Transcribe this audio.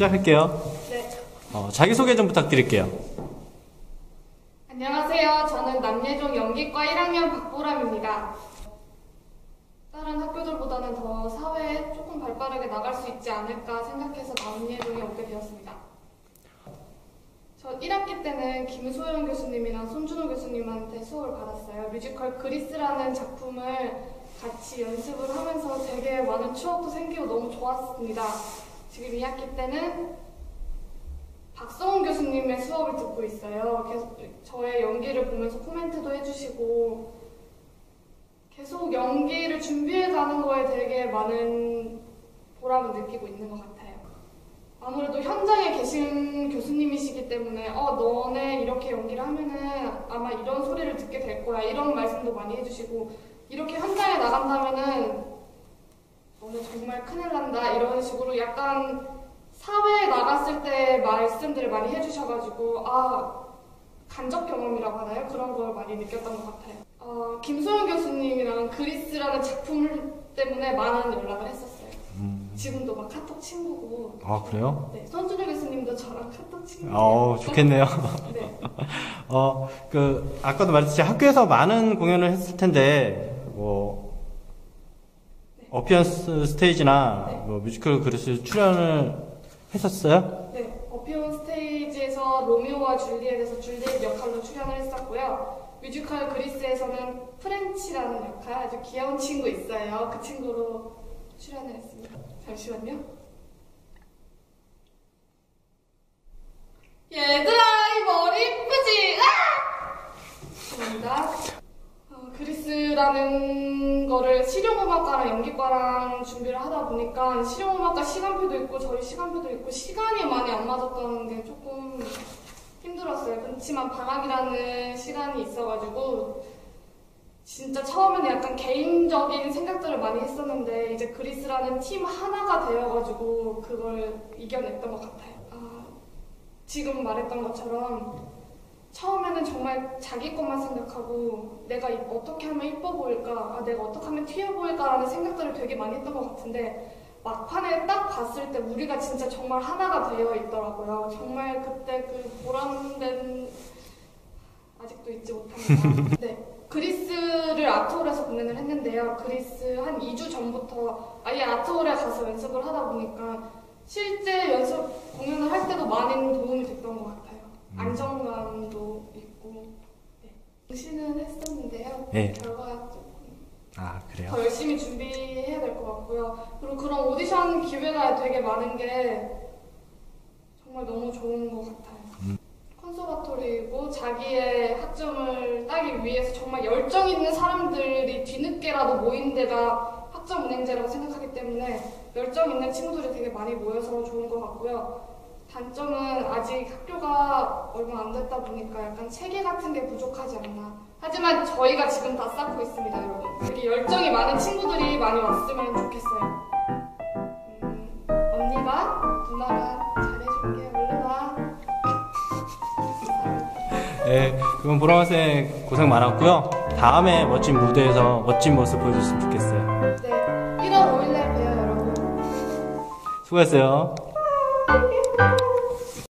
시작할게요. 네. 어, 자기소개 좀 부탁드릴게요. 안녕하세요. 저는 남예종 연기과 1학년 박보람입니다. 다른 학교들보다는 더 사회에 조금 발빠르게 나갈 수 있지 않을까 생각해서 남예종에 오게 되었습니다. 저 1학기 때는 김소영 교수님이랑 손준호 교수님한테 수업을 받았어요. 뮤지컬 그리스라는 작품을 같이 연습을 하면서 되게 많은 추억도 생기고 너무 좋았습니다. 지금 2학기 때는 박성훈 교수님의 수업을 듣고 있어요. 계속 저의 연기를 보면서 코멘트도 해주시고 계속 연기를 준비해 가는 거에 되게 많은 보람을 느끼고 있는 것 같아요. 아무래도 현장에 계신 교수님이시기 때문에 어 너네 이렇게 연기를 하면은 아마 이런 소리를 듣게 될 거야 이런 말씀도 많이 해주시고 이렇게 현장에 나간다면은 너네 정말 큰일 난다 이런 식으로 약간 사회에 나갔을 때 말씀들을 많이 해주셔가지고 아 간접 경험이라고 하나요? 그런 걸 많이 느꼈던 것 같아요. 어, 김소영 교수님이랑 그리스라는 작품 때문에 많은 연락을 했었어요. 음, 지금도 막 카톡 친구고. 아, 그래요? 네, 손준호 교수님도 저랑 카톡 친구예요. 어, 좋겠네요. 네, 어, 그, 아까도 말했듯이 학교에서 많은 공연을 했을 텐데, 뭐, 어피언스 스테이지나 네. 뭐 뮤지컬 그릇을 출연을 했었어요? 네, 어피온 스테이지에서 로미오와 줄리엣에서 줄리엣 역할로 출연을 했었고요. 뮤지컬 그리스에서는 프렌치라는 역할 아주 귀여운 친구 있어요. 그 친구로 출연을 했습니다. 잠시만요. 얘들아 이 머리 이쁘지? 아! 죄송합니다. 어, 그리스라는 거를 실용음악과랑 연기과랑 준비를 하다 보니까 실용음악과 시간표도 있고 저희 시간표도 있고 시간이 많이 안 맞았던 게 조금 힘들었어요. 그렇지만 방학이라는 시간이 있어가지고 진짜 처음에는 약간 개인적인 생각들을 많이 했었는데 이제 그리스라는 팀 하나가 되어가지고 그걸 이겨냈던 것 같아요. 아, 지금 말했던 것처럼 처음에는 정말 자기 것만 생각하고 내가 이- 어떻게 하면 이뻐 보일까, 아, 내가 어떻게 하면 튀어 보일까라는 생각들을 되게 많이 했던 것 같은데 막판에 딱 봤을 때 우리가 진짜 정말 하나가 되어 있더라고요. 정말 그때 그 보람된 아직도 잊지 못합니다. 네. 그리스를 아트홀에서 공연을 했는데요. 그리스 한 2주 전부터 아예 아트홀에 가서 연습을 하다 보니까 실제 연습 공연을 할 때도 많은 도움이 됐던 것 같아요. 안정감도 있고. 네. 응시는 했었는데요. 네. 결과가 조금 아, 그래요? 더 열심히 준비해야 될 것 같고요. 그리고 그런 오디션 기회가 되게 많은 게 정말 너무 좋은 것 같아요. 음. 컨서바토리고 자기의 학점을 따기 위해서 정말 열정 있는 사람들이 뒤늦게라도 모인 데가 학점 은행제라고 생각하기 때문에 열정 있는 친구들이 되게 많이 모여서 좋은 것 같고요. 단점은 아직 학교가 얼마 안 됐다 보니까 약간 체계 같은 게 부족하지 않나. 하지만 저희가 지금 다 쌓고 있습니다, 여러분. 여기 열정이 많은 친구들이 많이 왔으면 좋겠어요. 음, 언니가 누나가 잘해줄게. 얼른 와. 네, 그럼 보라색 고생 많았고요. 다음에 멋진 무대에서 멋진 모습 보여줬으면 좋겠어요. 네, 1월 5일날 봬요, 여러분. 수고했어요.